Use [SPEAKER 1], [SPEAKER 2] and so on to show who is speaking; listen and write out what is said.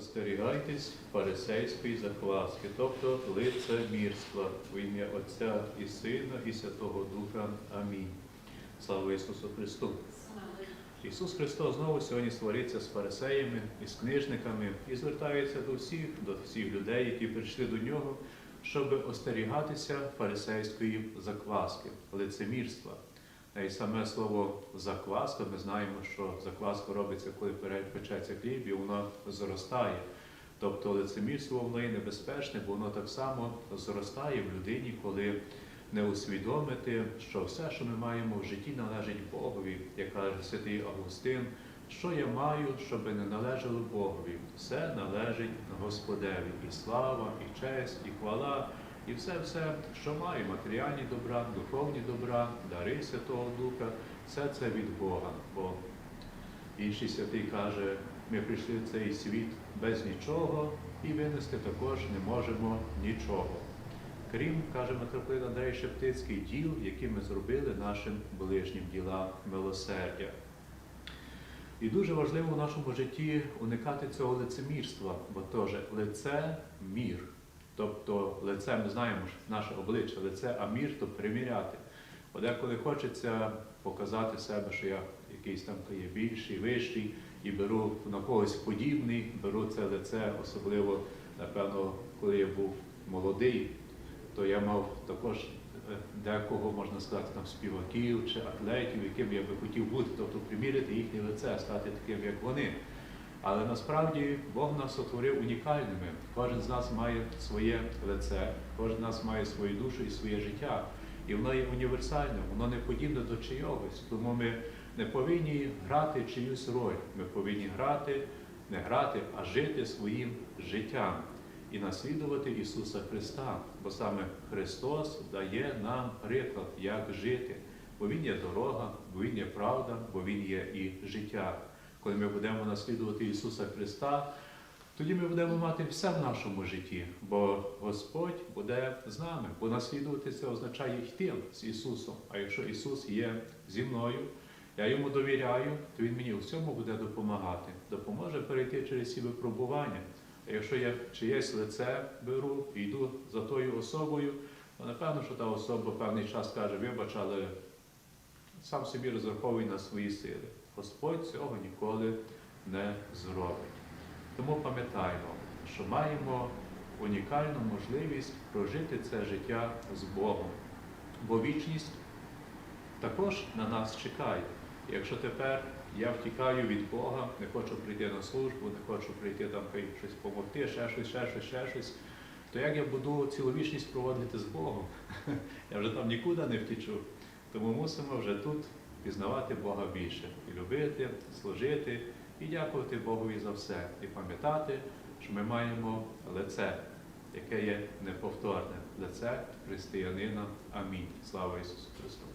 [SPEAKER 1] остерігайтесь фарисейської закваски, тобто лицемірства в ім'я Отця і Сина, і Святого Духа. Амінь. Слава Ісусу Христу! Ісус Христос знову сьогодні свариться з фарисеями і з книжниками і звертається до всіх, до всіх людей, які прийшли до нього, щоб остерігатися фарисейської закваски, лицемірства. І саме слово закваска, ми знаємо, що закваска робиться, коли печеться хліб, і воно зростає. Тобто лицемірство воно є небезпечне, бо воно так само зростає в людині, коли не усвідомити, що все, що ми маємо в житті, належить Богові, як каже святий Августин, що я маю, щоб не належало Богові. Все належить Господеві. І слава, і честь, і хвала, і все-все, що маю, матеріальні добра, духовні добра, дари Святого Духа, все це від Бога. Бо інший святий каже, ми прийшли в цей світ без нічого і винести також не можемо нічого крім, каже митрополит Андрей Шептицький, діл, які ми зробили нашим ближнім ділам милосердя. І дуже важливо в нашому житті уникати цього лицемірства, бо теж лице мір. Тобто лице, ми знаємо, що наше обличчя, лице, а мір то приміряти. Бо деколи хочеться показати себе, що я якийсь там є більший, вищий, і беру на когось подібний, беру це лице, особливо, напевно, коли я був молодий, то я мав також е, декого, можна сказати, там співаків чи атлетів, яким я би хотів бути, тобто приміряти їхнє лице, стати таким, як вони. Але насправді Бог нас сотворив унікальними. Кожен з нас має своє лице, кожен з нас має свою душу і своє життя. І воно є універсальне, воно не подібне до чийогось. Тому ми не повинні грати чиюсь роль. Ми повинні грати, не грати, а жити своїм життям і наслідувати Ісуса Христа, бо саме Христос дає нам приклад, як жити, бо Він є дорога, бо Він є правда, бо Він є і життя. Коли ми будемо наслідувати Ісуса Христа, тоді ми будемо мати все в нашому житті, бо Господь буде з нами, бо наслідувати це означає йти з Ісусом. А якщо Ісус є зі мною, я йому довіряю, то Він мені у всьому буде допомагати, допоможе перейти через всі випробування. А якщо я чиєсь лице беру і йду за тою особою, то напевно, що та особа певний час каже, вибач, але сам собі розраховуй на свої сили. Господь цього ніколи не зробить. Тому пам'ятаємо, що маємо унікальну можливість прожити це життя з Богом, бо вічність також на нас чекає. Якщо тепер я втікаю від Бога, не хочу прийти на службу, не хочу прийти там щось допомогти, ще щось, ще щось, ще щось, то як я буду цілу вічність проводити з Богом? Я вже там нікуди не втічу. Тому мусимо вже тут пізнавати Бога більше і любити, служити і дякувати Богові за все. І пам'ятати, що ми маємо лице, яке є неповторне, лице християнина. Амінь. Слава Ісусу Христу!